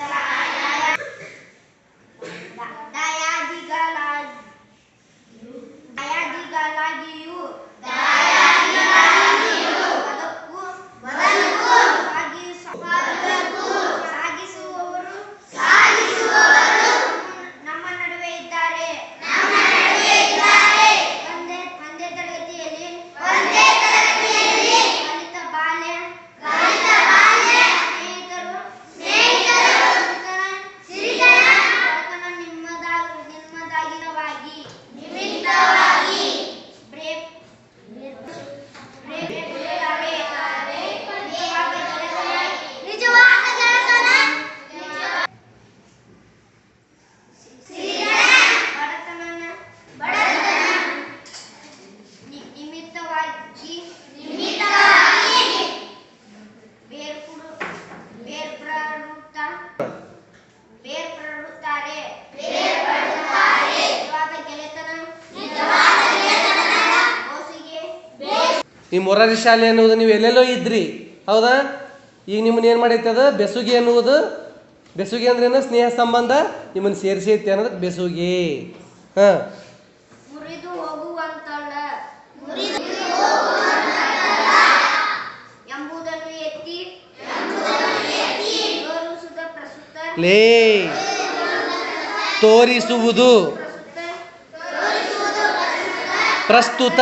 that I ಈ ಮೊರಾರಿ ಶಾಲೆ ಅನ್ನುವುದು ನೀವು ಎಲ್ಲೆಲ್ಲೋ ಇದ್ರಿ ಹೌದಾ? ಈಗ ನಿಮ್ಮನ್ನ ಏನು ಮಾಡೈತೆ ಅದು? ಬೆಸುಗೆ ಅನ್ನುವುದು? ಬೆಸುಗೆ ಅಂದ್ರೇನು ಸ್ನೇಹ ಸಂಬಂಧ? ನಿಮ್ಮನ್ನು ಐತೆ ಅನ್ನೋದು ಬೆಸುಗೆ. ಹಾಂ. ಲೇ. ತೋರಿಸುವುದು ಪ್ರಸ್ತುತ.